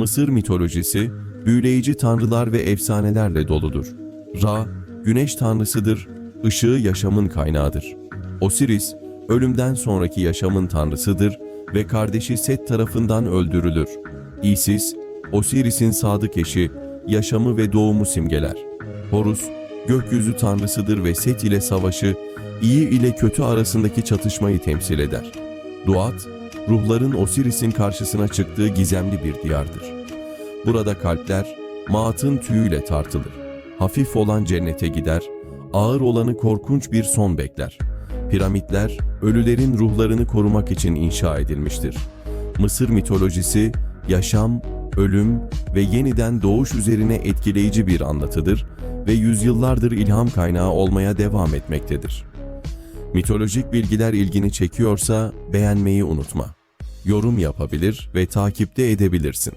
Mısır mitolojisi, büyüleyici tanrılar ve efsanelerle doludur. Ra, güneş tanrısıdır, ışığı yaşamın kaynağıdır. Osiris, ölümden sonraki yaşamın tanrısıdır ve kardeşi Set tarafından öldürülür. Isis, Osiris'in sadık eşi, yaşamı ve doğumu simgeler. Horus, gökyüzü tanrısıdır ve Set ile savaşı, iyi ile kötü arasındaki çatışmayı temsil eder. Duat, ruhların Osiris'in karşısına çıktığı gizemli bir diyardır. Burada kalpler, Maat'ın tüyüyle tartılır. Hafif olan cennete gider, ağır olanı korkunç bir son bekler. Piramitler, ölülerin ruhlarını korumak için inşa edilmiştir. Mısır mitolojisi, yaşam, ölüm ve yeniden doğuş üzerine etkileyici bir anlatıdır ve yüzyıllardır ilham kaynağı olmaya devam etmektedir. Mitolojik bilgiler ilgini çekiyorsa beğenmeyi unutma. Yorum yapabilir ve takipte edebilirsin.